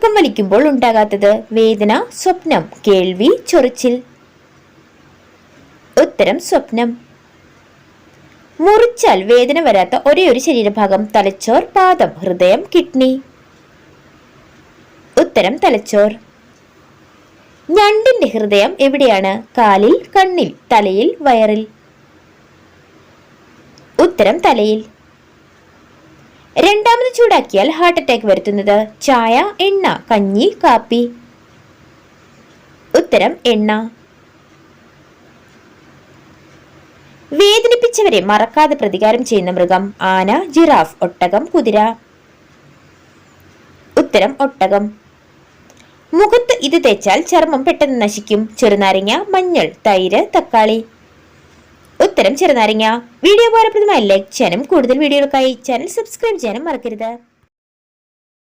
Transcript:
ഉറക്കം വലിക്കുമ്പോൾ ഉണ്ടാകാത്തത് വേദന സ്വപ്നം കേൾവി ചൊറിച്ചിൽ. ഉത്തരം സ്വപ്നം. മുറിച്ചാൽ വേദന വരാത്ത ഒരേ ഒരു ശരീരഭാഗം തലച്ചോർ പാദം ഹൃദയം കിഡ്നി. ഉത്തരം തലച്ചോർ. ഞണ്ടിന്റെ ഹൃദയം എവിടെയാണ്? കാലിൽ കണ്ണിൽ തലയിൽ വയറിൽ. ഉത്തരം തലയിൽ. രണ്ടാമത് ചൂടാക്കിയാൽ ഹാർട്ട് അറ്റാക്ക് വരുത്തുന്നത് ചായ എണ്ണ കഞ്ഞി കാപ്പി. ഉത്തരം എണ്ണ. വേദനിപ്പിച്ചവരെ മറക്കാതെ പ്രതികാരം ചെയ്യുന്ന മൃഗം ആന ജിറാഫ് ഒട്ടകം കുതിര. ഉത്തരം ഒട്ടകം. മുഖത്ത് ഇത് തേച്ചാൽ ചർമ്മം പെട്ടെന്ന് നശിക്കും. ചെറുനാരങ്ങ മഞ്ഞൾ തൈര് തക്കാളി. ഉത്തരം ചെറുനാരങ്ങ. വീഡിയോ ഉപകാരപ്രദമായ ലൈക്ക് ചെയ്യാനും കൂടുതൽ വീഡിയോകൾക്കായി ചാനൽ സബ്സ്ക്രൈബ് ചെയ്യാനും മറക്കരുത്.